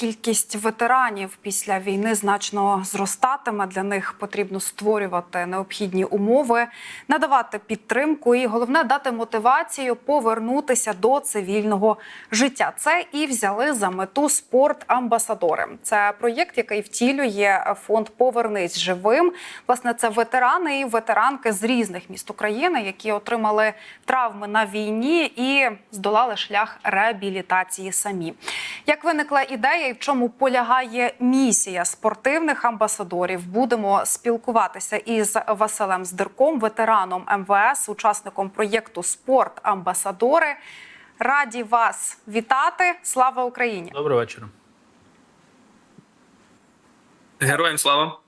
кількість ветеранів після війни значно зростатиме. Для них потрібно створювати необхідні умови, надавати підтримку і головне дати мотивацію повернутися до цивільного життя. Це і взяли за мету спорт амбасадори. Це проєкт, який втілює фонд Повернись живим. Власне, це ветерани і ветеранки з різних міст України, які отримали травми на війні і здолали шлях реабілітації самі. Як виникла ідея і в чому полягає місія спортивних амбасадорів? Будемо спілкуватися із Василем Здирком, ветераном МВС, учасником проєкту Спорт Амбасадори. Раді вас вітати! Слава Україні! Доброго вечора. Героям слава.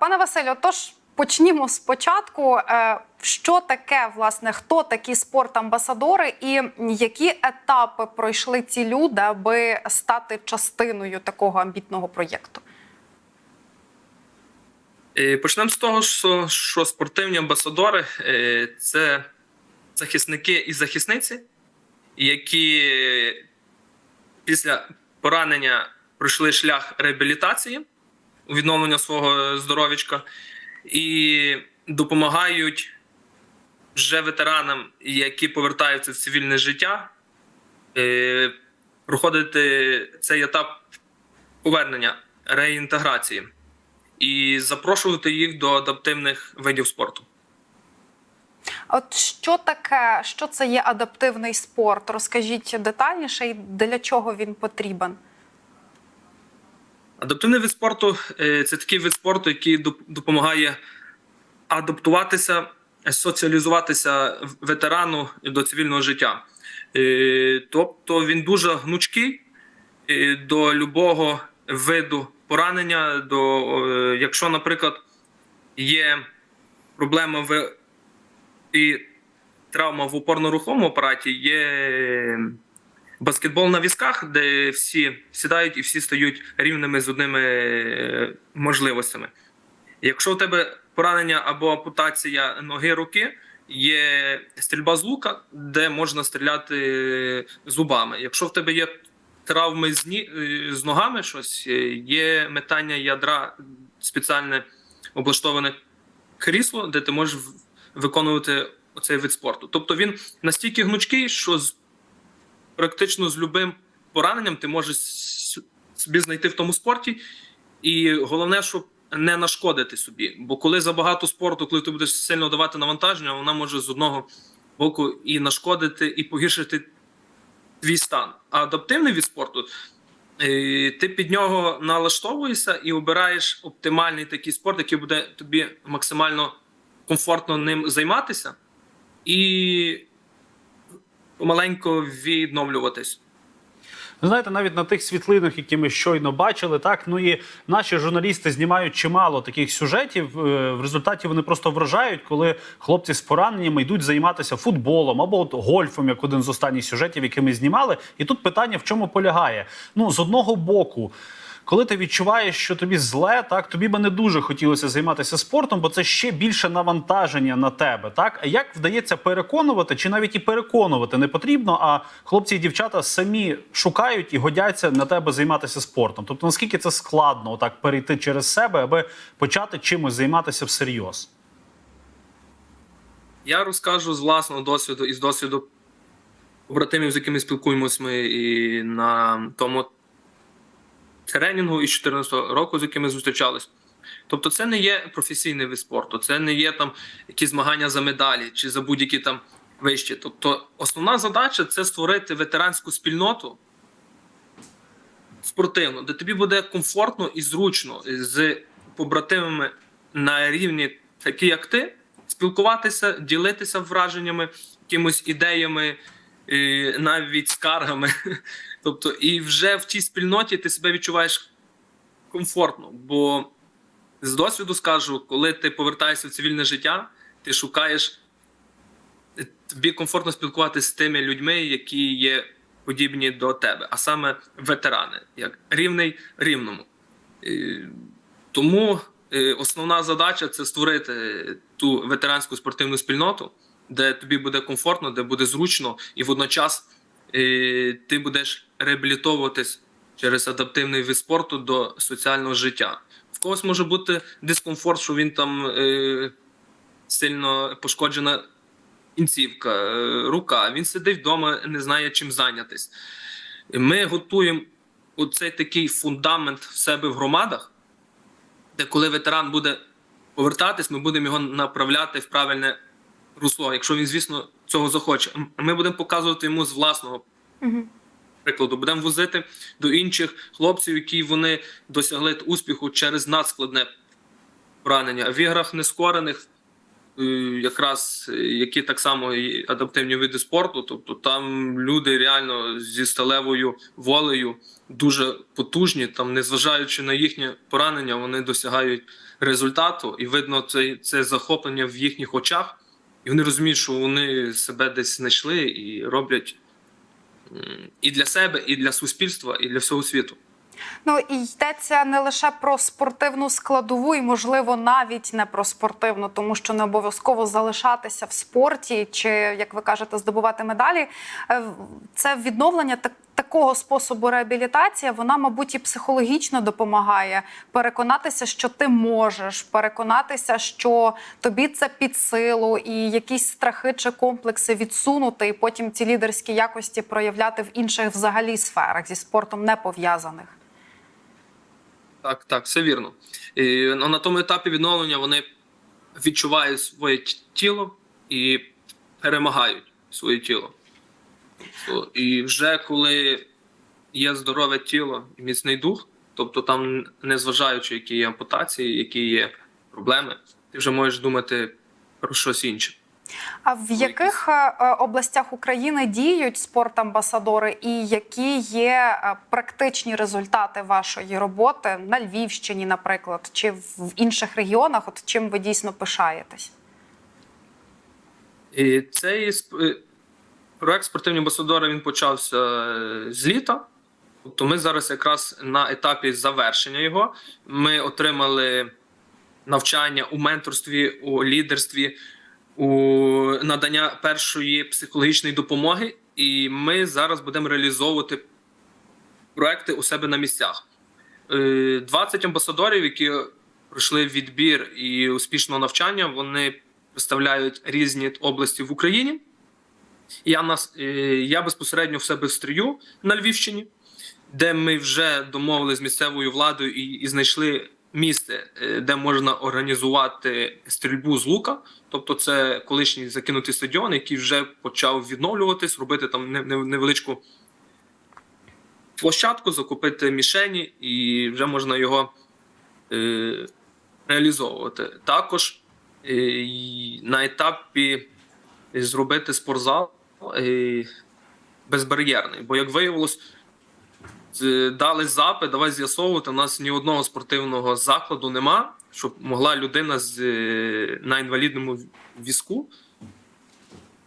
Пане Василю, тож почнімо спочатку. Е, Що таке, власне, хто такі спортамбасадори і які етапи пройшли ці люди, аби стати частиною такого амбітного проєкту? Е, Почнемо з того, що, що спортивні амбасадори е, це захисники і захисниці, які після поранення пройшли шлях реабілітації відновлення свого здоров'ячка і допомагають вже ветеранам, які повертаються в цивільне життя, е, проходити цей етап повернення реінтеграції і запрошувати їх до адаптивних видів спорту. От що таке, що це є адаптивний спорт? Розкажіть детальніше і для чого він потрібен? Адаптивний вид спорту е, це такий вид спорту, який допомагає адаптуватися, соціалізуватися ветерану до цивільного життя. Е, Тобто він дуже гнучкий е, до любого виду поранення. До, якщо, наприклад, є проблема в і травма в опорно-руховому апараті, є баскетбол на візках, де всі сідають і всі стають рівними з одними е, можливостями. Якщо у тебе поранення або ампутація ноги руки, є стрільба з лука, де можна стріляти зубами. Якщо в тебе є травми з, ні, е, з ногами, щось е, є метання ядра спеціальне облаштоване крісло, де ти можеш виконувати оцей вид спорту. Тобто він настільки гнучкий, що з практично з любим пораненням ти можеш собі знайти в тому спорті. І головне, щоб не нашкодити собі. Бо коли забагато спорту, коли ти будеш сильно давати навантаження, вона може з одного боку і нашкодити, і погіршити твій стан. А адаптивний від спорту. е, Ти під нього налаштовуєшся і обираєш оптимальний такий спорт, який буде тобі максимально комфортно ним займатися, і помаленько відновлюватись. Знаєте, навіть на тих світлинах, які ми щойно бачили, так ну і наші журналісти знімають чимало таких сюжетів. Е, В результаті вони просто вражають, коли хлопці з пораненнями йдуть займатися футболом або от гольфом, як один з останніх сюжетів, які ми знімали. І тут питання в чому полягає? Ну з одного боку. Коли ти відчуваєш, що тобі зле, так тобі би не дуже хотілося займатися спортом, бо це ще більше навантаження на тебе. Так а як вдається переконувати, чи навіть і переконувати не потрібно, а хлопці і дівчата самі шукають і годяться на тебе займатися спортом. Тобто, наскільки це складно отак перейти через себе, аби почати чимось займатися всерйоз? Я розкажу з власного досвіду і з досвіду побратимів, з якими спілкуємось ми і на тому тренінгу із 14 року, з якими зустрічались. Тобто, це не є професійний вид спорту, це не є там якісь змагання за медалі чи за будь-які там вищі. Тобто, основна задача це створити ветеранську спільноту спортивну, де тобі буде комфортно і зручно з побратимами на рівні, такі як ти, спілкуватися, ділитися враженнями, якимось ідеями, навіть скаргами. Тобто, і вже в тій спільноті ти себе відчуваєш комфортно. Бо з досвіду скажу, коли ти повертаєшся в цивільне життя, ти шукаєш тобі комфортно спілкуватися з тими людьми, які є подібні до тебе, а саме ветерани, як рівний рівному. Тому е, основна задача це створити ту ветеранську спортивну спільноту, де тобі буде комфортно, де буде зручно, і водночас е, ти будеш реабілітовуватись через адаптивний вид спорту до соціального життя. В когось може бути дискомфорт, що він там е, сильно пошкоджена кінцівка, е, рука. Він сидить вдома, не знає чим зайнятись. Ми готуємо оцей такий фундамент в себе в громадах, де коли ветеран буде повертатись, ми будемо його направляти в правильне русло, якщо він, звісно, цього захоче. Ми будемо показувати йому з власного прикладу. Будемо возити до інших хлопців, які вони досягли успіху через надскладне поранення. В іграх нескорених, е, якраз е, які так само і адаптивні види спорту, тобто там люди реально зі сталевою волею дуже потужні, там, незважаючи на їхнє поранення, вони досягають результату, і видно це, це захоплення в їхніх очах. І вони розуміють, що вони себе десь знайшли і роблять і для себе, і для суспільства, і для всього світу. Ну і йдеться не лише про спортивну складову, і можливо навіть не про спортивну, тому що не обов'язково залишатися в спорті, чи як ви кажете, здобувати медалі. Е, Це відновлення так. Такого способу реабілітації вона, мабуть, і психологічно допомагає переконатися, що ти можеш, переконатися, що тобі це під силу, і якісь страхи чи комплекси відсунути, і потім ці лідерські якості проявляти в інших взагалі сферах зі спортом не пов'язаних. Так, так, все вірно. І ну, на тому етапі відновлення вони відчувають своє тіло і перемагають своє тіло. І вже коли є здорове тіло і міцний дух, тобто там, незважаючи, які є ампутації, які є проблеми, ти вже можеш думати про щось інше. А в яких е, е, областях України діють спортамбасадори, і які є е, практичні результати вашої роботи на Львівщині, наприклад, чи в інших регіонах? От чим ви дійсно пишаєтесь? І цей проект спортивні амбасадори він почався е, з літа. Тобто ми зараз якраз на етапі завершення його. Ми отримали навчання у менторстві, у лідерстві, у надання першої психологічної допомоги, і ми зараз будемо реалізовувати проекти у себе на місцях. Е, 20 амбасадорів, які пройшли відбір і успішного навчання, вони представляють різні області в Україні. Я нас е, я безпосередньо в себе в стрію на Львівщині, де ми вже домовили з місцевою владою і, і знайшли місце, е, де можна організувати стрільбу з лука. Тобто, це колишній закинутий стадіон, який вже почав відновлюватись, робити там не- не- невеличку площадку, закупити мішені, і вже можна його е, реалізовувати. Також е, на етапі зробити спортзал безбар'єрний. Бо, як виявилось, дали запит, давай з'ясовувати. У нас ні одного спортивного закладу нема, щоб могла людина з, е, на інвалідному візку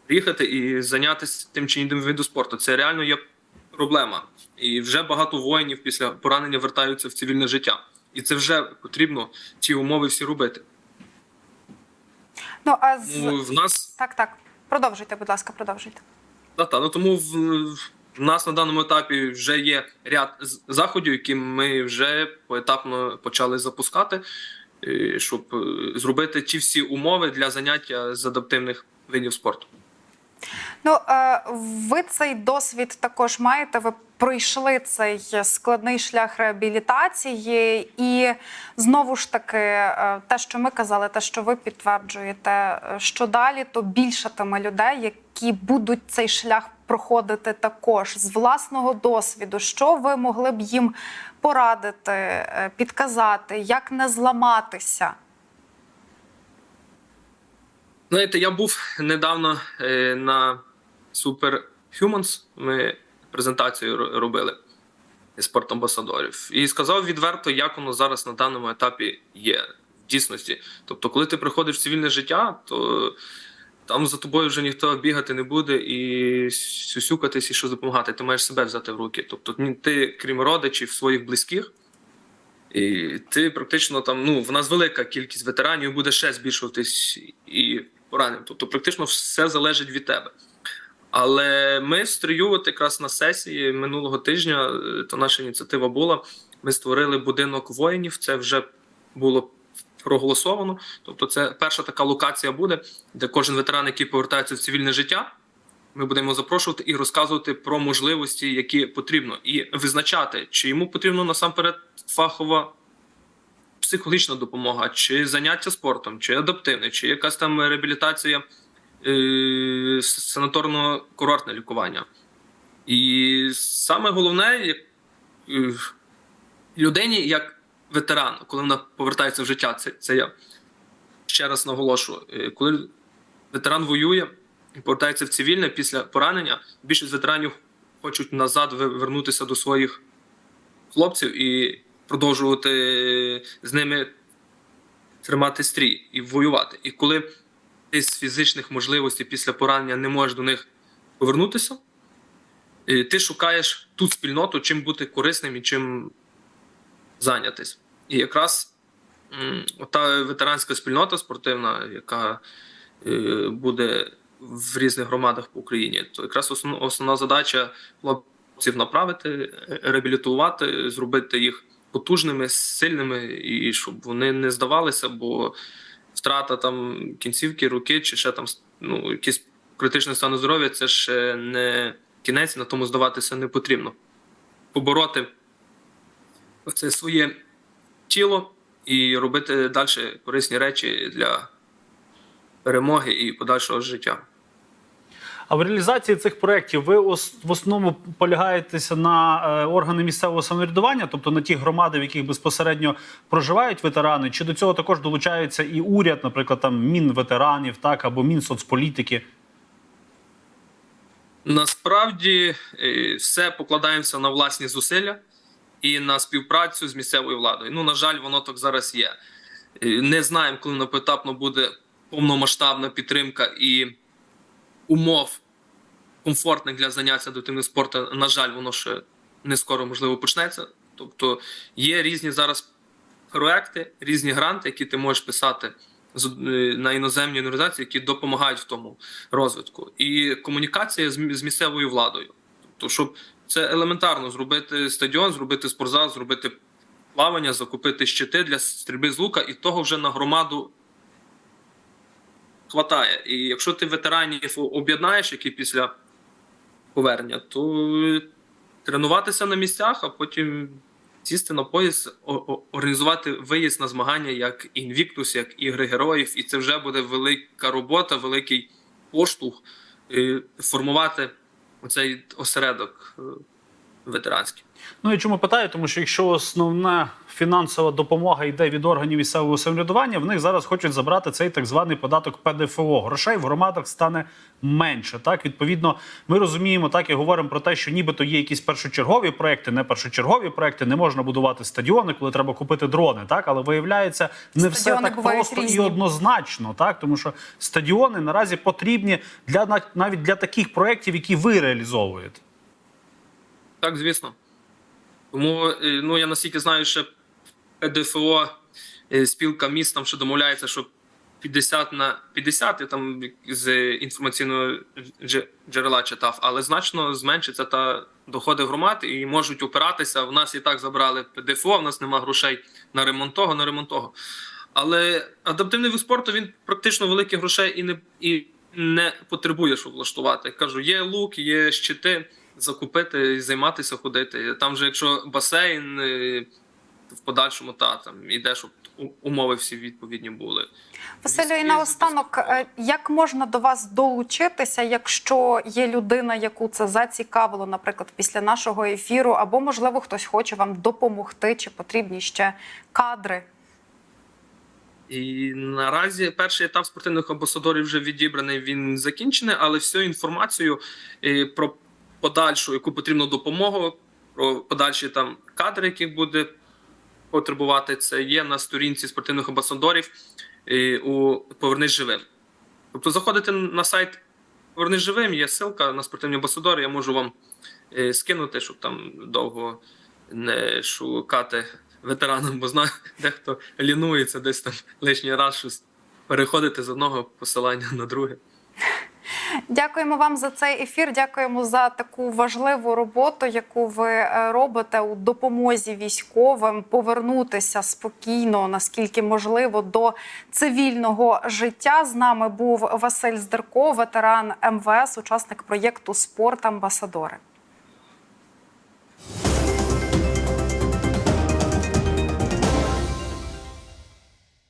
приїхати і зайнятися тим чи іншим видом спорту. Це реально є проблема. І вже багато воїнів після поранення вертаються в цивільне життя. І це вже потрібно ці умови всі робити. Ну а з Ну, в нас так, так, продовжуйте, будь ласка, продовжуйте. Та, та, ну тому в, в нас на даному етапі вже є ряд заходів, які ми вже поетапно почали запускати, е, щоб е, зробити ті всі умови для заняття з адаптивних видів спорту. Ну, е, ви цей досвід також маєте. Ви пройшли цей складний шлях реабілітації, і знову ж таки, е, те, що ми казали, те, що ви підтверджуєте, е, що далі, то більшатиме людей, які будуть цей шлях проходити також з власного досвіду. Що ви могли б їм порадити, підказати, як не зламатися? Знаєте, я був недавно е, на Superhumans, ми презентацію ро- робили спортамбасадорів, і сказав відверто, як воно зараз на даному етапі є в дійсності. Тобто, коли ти приходиш в цивільне життя, то там за тобою вже ніхто бігати не буде і сюсюкатись, і що допомагати. Ти маєш себе взяти в руки. Тобто, ти, крім родичів, своїх близьких. І ти практично там, ну, в нас велика кількість ветеранів буде ще збільшуватись і поранень. Тобто, практично все залежить від тебе. Але ми стрію, от якраз на сесії минулого тижня, е, то наша ініціатива була. Ми створили будинок воїнів. Це вже було проголосовано. Тобто, це перша така локація буде, де кожен ветеран, який повертається в цивільне життя, ми будемо запрошувати і розказувати про можливості, які потрібно, і визначати, чи йому потрібно насамперед фахова психологічна допомога, чи заняття спортом, чи адаптивне, чи якась там реабілітація е, санаторно-курортне лікування. І саме головне, як е, людині, як ветеран, коли вона повертається в життя, це, це я ще раз наголошую, е, коли ветеран воює і повертається в цивільне після поранення, більшість ветеранів хочуть назад вернутися до своїх хлопців і продовжувати з ними тримати стрій і воювати. І коли ти з фізичних можливостей після поранення не можеш до них повернутися, е, ти шукаєш ту спільноту, чим бути корисним і чим зайнятись. І якраз та ветеранська спільнота спортивна, яка е, буде в різних громадах по Україні, то якраз основна, задача хлопців направити, е, реабілітувати, зробити їх потужними, сильними, і щоб вони не здавалися, бо втрата там кінцівки, руки чи ще там ну, якийсь критичний стан здоров'я це ще не кінець, на тому здаватися не потрібно. Побороти це своє тіло і робити далі корисні речі для перемоги і подальшого життя. А в реалізації цих проєктів ви в основному полягаєтеся на е, органи місцевого самоврядування, тобто на ті громади, в яких безпосередньо проживають ветерани, чи до цього також долучається і уряд, наприклад, там Мінветеранів, так або Мінсоцполітики? Насправді е, все покладаємося на власні зусилля і на співпрацю з місцевою владою. Ну, на жаль, воно так зараз є. Е, Не знаємо, коли на поетапно буде повномасштабна підтримка і умов комфортних для заняття дотивним спортом. На жаль, воно ще не скоро можливо почнеться. Тобто є різні зараз проекти, різні гранти, які ти можеш писати е, на іноземні організації, які допомагають в тому розвитку. І комунікація з місцевою владою. Тобто, щоб це елементарно зробити стадіон, зробити спортзал, зробити плавання, закупити щити для стрільби з лука, і того вже на громаду хватає. І якщо ти ветеранів об'єднаєш, які після повернення, то тренуватися на місцях, а потім сісти на поїзд, організувати виїзд на змагання як Invictus, як ігри героїв, і це вже буде велика робота, великий поштовх е, формувати оцей осередок ветеранський. Ну і чому питаю? Тому що якщо основна фінансова допомога йде від органів місцевого самоврядування, в них зараз хочуть забрати цей так званий податок ПДФО. Грошей в громадах стане менше. Так, відповідно, ми розуміємо так і говоримо про те, що нібито є якісь першочергові проекти, не першочергові проекти, не можна будувати стадіони, коли треба купити дрони. Так, але виявляється, не все так просто і однозначно, так тому що стадіони наразі потрібні для навіть для таких проєктів, які ви реалізовуєте. Так, звісно. Тому е, ну, я наскільки знаю, що ПДФО е, спілка міст там ще домовляється, що 50 на 50, я там з інформаційного джерела читав, але значно зменшиться та доходи громад і можуть опиратися. В нас і так забрали ПДФО, в нас нема грошей на ремонт того, на ремонт того. Але адаптивний вид спорту він практично великих грошей і не і не потребує, щоб влаштувати. Кажу, є лук, є щити, закупити і займатися ходити. Там же, якщо басейн е, в подальшому та там іде, щоб умови всі відповідні були. Василю, і наостанок, е, як можна до вас долучитися, якщо є людина, яку це зацікавило, наприклад, після нашого ефіру, або можливо хтось хоче вам допомогти, чи потрібні ще кадри? І наразі перший етап спортивних амбасадорів вже відібраний, він закінчений, але всю інформацію е, про подальшу, яку потрібну допомогу, про подальші там кадри, яких буде потребувати, це є на сторінці спортивних амбасадорів у Повернись живим. Тобто заходите на сайт Повернись живим, є ссылка на спортивні амбасадори, я можу вам е, скинути, щоб там довго не шукати ветеранам, бо знаю, дехто лінується десь там лишній раз щось переходити з одного посилання на друге. Дякуємо вам за цей ефір. Дякуємо за таку важливу роботу, яку ви е, робите у допомозі військовим повернутися спокійно, наскільки можливо, до цивільного життя. З нами був Василь Здерко, ветеран МВС, учасник проєкту Спорт Амбасадори.